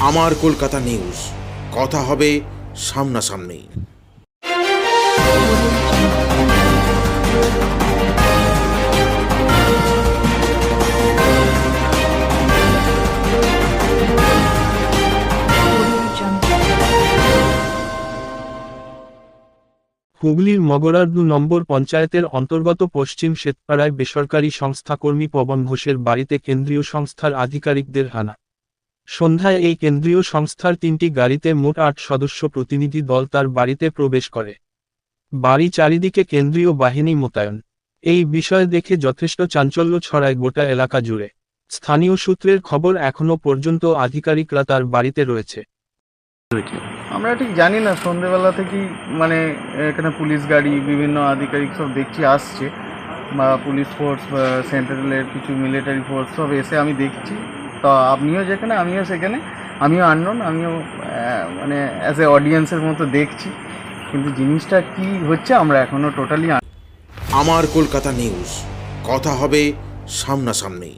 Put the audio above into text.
আমার কলকাতা নিউজ। কথা হবে সামনাসামনি। হুগলির মগরার দু নম্বর পঞ্চায়েতের অন্তর্গত পশ্চিম শ্বেতপাড়ায় বেসরকারি সংস্থাকর্মী পবন ঘোষের বাড়িতে কেন্দ্রীয় সংস্থার আধিকারিকদের হানা। সন্ধ্যায় এই কেন্দ্রীয় সংস্থার তিনটি গাড়িতে মোট আট সদস্য প্রতিনিধি দল তার বাড়িতে প্রবেশ করে। বাড়ি চারিদিকে কেন্দ্রীয় বাহিনী মোতায়েন। এই বিষয় দেখে যথেষ্ট চাঞ্চল্য ছড়ায় গোটা এলাকা জুড়ে। স্থানীয় সূত্রের খবর এখনও পর্যন্ত আধিকারিকরা তার বাড়িতে রয়েছে। আমরা ঠিক জানি না, সন্ধেবেলা থেকেই মানে এখানে পুলিশ গাড়ি, বিভিন্ন আধিকারিক সব দেখছি, আসছে। বা পুলিশ ফোর্স বা সেন্ট্রালের কিছু মিলিটারি ফোর্স সব এসে আমি দেখছি। তো আপনিও যেখানে, আমিও সেখানে। আমিও আননোন আমিও মানে অ্যাজ এ অডিয়েন্সের মতো দেখছি। কিন্তু জিনিসটা কি হচ্ছে, আমরা এখনও টোটালি আমার কলকাতা নিউজ কথা হবে সামনাসামনি।